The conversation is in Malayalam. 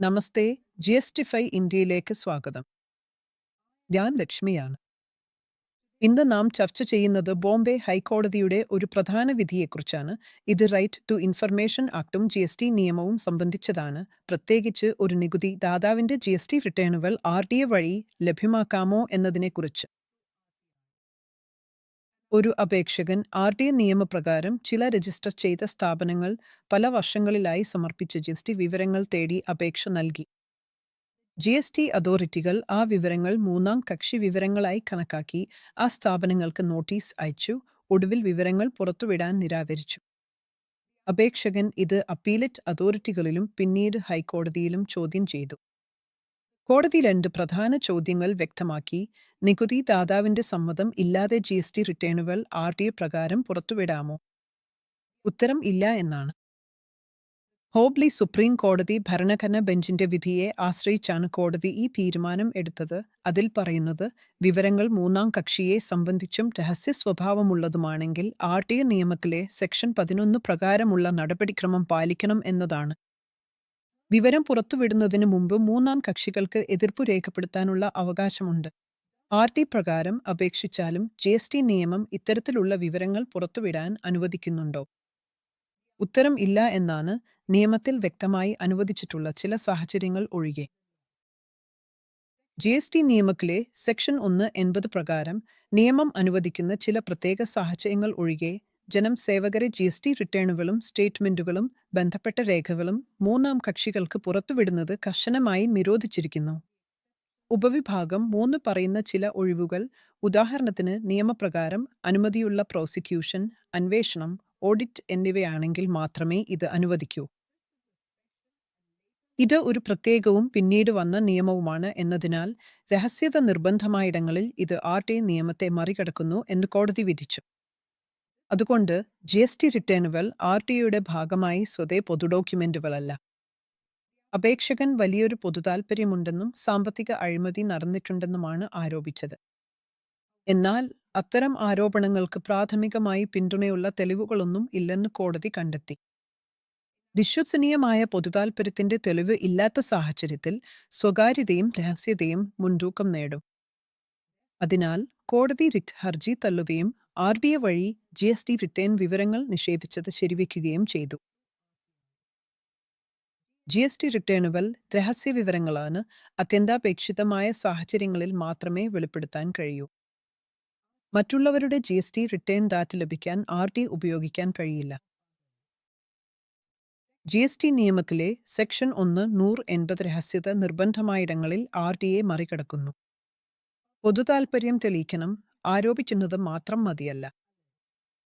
നമസ്തേ ജി എസ് ടി ഫൈ ഇന്ത്യയിലേക്ക് സ്വാഗതം. ഞാൻ ലക്ഷ്മിയാണ്. ഇന്ന് നാം ചർച്ച ചെയ്യുന്നത് ബോംബെ ഹൈക്കോടതിയുടെ ഒരു പ്രധാന വിധിയെക്കുറിച്ചാണ്. ഇത് റൈറ്റ് ടു ഇൻഫർമേഷൻ ആക്ടും ജി എസ് ടി നിയമവും സംബന്ധിച്ചതാണ്. പ്രത്യേകിച്ച് ഒരു നികുതി ദാതാവിന്റെ ജി എസ് ടി റിട്ടേണുകൾ ആർ ഡി എ വഴി ലഭ്യമാക്കാമോ എന്നതിനെക്കുറിച്ച്. ഒരു അപേക്ഷകൻ ആർ എ നിയമപ്രകാരം ചില രജിസ്റ്റർ ചെയ്ത സ്ഥാപനങ്ങൾ പല വർഷങ്ങളിലായി സമർപ്പിച്ച ജി എസ് ടി വിവരങ്ങൾ തേടി അപേക്ഷ നൽകി. ജി എസ് ടി അതോറിറ്റികൾ ആ വിവരങ്ങൾ മൂന്നാം കക്ഷി വിവരങ്ങളായി കണക്കാക്കി ആ സ്ഥാപനങ്ങൾക്ക് നോട്ടീസ് അയച്ചു ഒടുവിൽ വിവരങ്ങൾ പുറത്തുവിടാൻ നിരാകരിച്ചു. അപേക്ഷകൻ ഇത് അപ്പീലറ്റ് അതോറിറ്റികളിലും പിന്നീട് ഹൈക്കോടതിയിലും ചോദ്യം ചെയ്തു. കോടതി രണ്ട് പ്രധാന ചോദ്യങ്ങൾ വ്യക്തമാക്കി. നികുതി ദാതാവിന്റെ സമ്മതം ഇല്ലാതെ ജി എസ് ടി റിട്ടേണുകൾ ആർ ടി എ പ്രകാരം പുറത്തുവിടാമോ? ഉത്തരം ഇല്ല എന്നാണ്. ഹോബ്ലി സുപ്രീം കോടതി ഭരണഘടന ബെഞ്ചിന്റെ വിധിയെ ആശ്രയിച്ചാണ് കോടതി ഈ തീരുമാനം എടുത്തത്. അതിൽ പറയുന്നത് വിവരങ്ങൾ മൂന്നാം കക്ഷിയെ സംബന്ധിച്ചും രഹസ്യ സ്വഭാവമുള്ളതുമാണെങ്കിൽ ആർ ടി എ നിയമത്തിലെ സെക്ഷൻ പതിനൊന്ന് പ്രകാരമുള്ള നടപടിക്രമം പാലിക്കണം എന്നതാണ്. വിവരം പുറത്തുവിടുന്നതിന് മുമ്പ് മൂന്നാം കക്ഷികൾക്ക് എതിർപ്പ് രേഖപ്പെടുത്താനുള്ള അവകാശമുണ്ട്. ആർ ടി പ്രകാരം അപേക്ഷിച്ചാലും ജി എസ് ടി നിയമം ഇത്തരത്തിലുള്ള വിവരങ്ങൾ പുറത്തുവിടാൻ അനുവദിക്കുന്നുണ്ടോ? ഉത്തരം ഇല്ല എന്നാണ് നിയമത്തിൽ വ്യക്തമായി അനുവദിച്ചിട്ടുള്ള ചില സാഹചര്യങ്ങൾ ഒഴികെ. ജി എസ് ടി നിയമത്തിലെ സെക്ഷൻ ഒന്ന് എൺപത് പ്രകാരം നിയമം അനുവദിക്കുന്ന ചില പ്രത്യേക സാഹചര്യങ്ങൾ ഒഴികെ ജനം സേവകരെ ജി എസ് ടി റിട്ടേണുകളും സ്റ്റേറ്റ്മെന്റുകളും ബന്ധപ്പെട്ട രേഖകളും മൂന്നാം കക്ഷികൾക്ക് പുറത്തുവിടുന്നത് കർശനമായി നിരോധിച്ചിരിക്കുന്നു. ഉപവിഭാഗം മൂന്ന് പറയുന്ന ചില ഒഴിവുകൾ ഉദാഹരണത്തിന് നിയമപ്രകാരം അനുമതിയുള്ള പ്രോസിക്യൂഷൻ അന്വേഷണം ഓഡിറ്റ് എന്നിവയാണെങ്കിൽ മാത്രമേ ഇത് അനുവദിക്കൂ. ഇത് ഒരു പ്രത്യേകവും പിന്നീട് വന്ന നിയമവുമാണ് എന്നതിനാൽ രഹസ്യത നിർബന്ധമായിടങ്ങളിൽ ഇത് ആർ ടി നിയമത്തെ മറികടക്കുന്നു എന്ന് കോടതി വിധിച്ചു. അതുകൊണ്ട് ജി എസ് ടി റിട്ടേണുകൾ ആർ ടി ഒയുടെ ഭാഗമായി സ്വതേ പൊതു ഡോക്യുമെന്റുകളല്ല. അപേക്ഷകൻ വലിയൊരു പൊതുതാൽപര്യമുണ്ടെന്നും സാമ്പത്തിക അഴിമതി നടന്നിട്ടുണ്ടെന്നുമാണ് ആരോപിച്ചത്. എന്നാൽ അത്തരം ആരോപണങ്ങൾക്ക് പ്രാഥമികമായി പിന്തുണയുള്ള തെളിവുകളൊന്നും ഇല്ലെന്ന് കോടതി കണ്ടെത്തി. വിശ്വസനീയമായ പൊതുതാൽപര്യത്തിന്റെ തെളിവ് ഇല്ലാത്ത സാഹചര്യത്തിൽ സ്വകാര്യതയും രഹസ്യതയും മുൻതൂക്കം നേടും. അതിനാൽ കോടതി റിറ്റ് ഹർജി തള്ളുകയും ആർ ബി ഐ വഴി ജി എസ് ടി റിട്ടേൺ വിവരങ്ങൾ നിക്ഷേപിച്ചത് ശരിവയ്ക്കുകയും ചെയ്തു. ജി എസ് ടി റിട്ടേണുകൾ രഹസ്യ വിവരങ്ങളാണ് അത്യന്താപേക്ഷിതമായ സാഹചര്യങ്ങളിൽ മാത്രമേ വെളിപ്പെടുത്താൻ കഴിയൂ. മറ്റുള്ളവരുടെ G S T return data ലഭിക്കാൻ ആർ ടി ഉപയോഗിക്കാൻ കഴിയില്ല. ജി എസ് ടി നിയമത്തിലെ സെക്ഷൻ ഒന്ന് നൂറ് എൺപത് രഹസ്യത നിർബന്ധമായിടങ്ങളിൽ ആർ ടി എ മറികടക്കുന്നു. പൊതുതാൽപര്യം തെളിയിക്കണം ആരോപിക്കുന്നത് മാത്രം മതിയല്ല